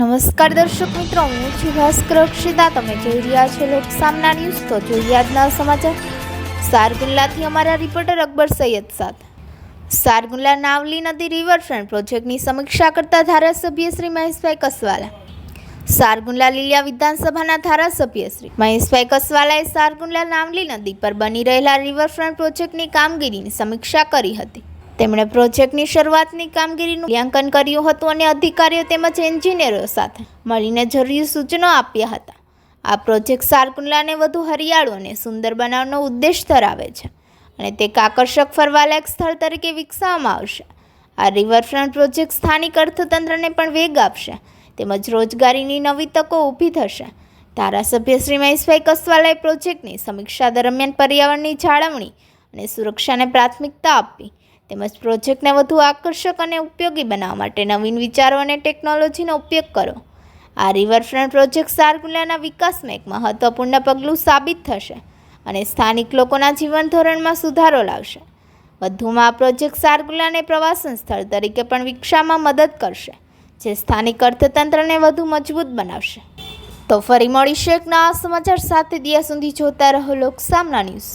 નમસ્કાર દર્શક મિત્રો, હું છું ભાસ્કર અક્ષિતા. તમે જોઈ રહ્યા છો લોક સામના ન્યૂઝ. તો જોઈએ આજના સમાચાર. સારગુલ્લાથી અમારા રિપોર્ટર અકબર સૈયદ સાથ સારગુલ્લા નાવલી નદી રિવરફ્રન્ટ પ્રોજેક્ટની સમીક્ષા કરતા ધારાસભ્ય શ્રી મહેશભાઈ કસવાલા. સારગુંડલા લીલિયા વિધાનસભાના ધારાસભ્ય શ્રી મહેશભાઈ કસવાલાએ સારગુંડલા નાવલી નદી પર બની રહેલા રિવરફ્રન્ટ પ્રોજેક્ટની કામગીરીની સમીક્ષા કરી હતી. તેમણે પ્રોજેક્ટની શરૂઆતની કામગીરીનું મૂલ્યાંકન કર્યું હતું અને અધિકારીઓ તેમજ એન્જિનિયરો સાથે મળીને જરૂરી સૂચનો આપ્યા હતા. આ પ્રોજેક્ટ સારકુંડલાને વધુ હરિયાળું અને સુંદર બનાવવાનો ઉદ્દેશ ધરાવે છે અને તે આકર્ષક ફરવાલાયક સ્થળ તરીકે વિકસાવવામાં આવશે. આ રિવરફ્રન્ટ પ્રોજેક્ટ સ્થાનિક અર્થતંત્રને પણ વેગ આપશે તેમજ રોજગારીની નવી તકો ઊભી થશે. ધારાસભ્ય શ્રી મહેશભાઈ કસવાલાએ પ્રોજેક્ટની સમીક્ષા દરમિયાન પર્યાવરણની જાળવણી અને સુરક્ષાને પ્રાથમિકતા આપી તેમજ પ્રોજેક્ટને વધુ આકર્ષક અને ઉપયોગી બનાવવા માટે નવીન વિચારો અને ટેકનોલોજીનો ઉપયોગ કરો. આ રિવરફ્રન્ટ પ્રોજેક્ટ સારગુલાના વિકાસમાં એક મહત્વપૂર્ણ પગલું સાબિત થશે અને સ્થાનિક લોકોના જીવન ધોરણમાં સુધારો લાવશે. વધુમાં આ પ્રોજેક્ટ સારગુલાને પ્રવાસન સ્થળ તરીકે પણ વિકસાવવામાં મદદ કરશે, જે સ્થાનિક અર્થતંત્રને વધુ મજબૂત બનાવશે. તો ફરી મળીશું એક નવા સમાચાર સાથે. દિયા સુધી જોતા રહો લોકસામના ન્યૂઝ.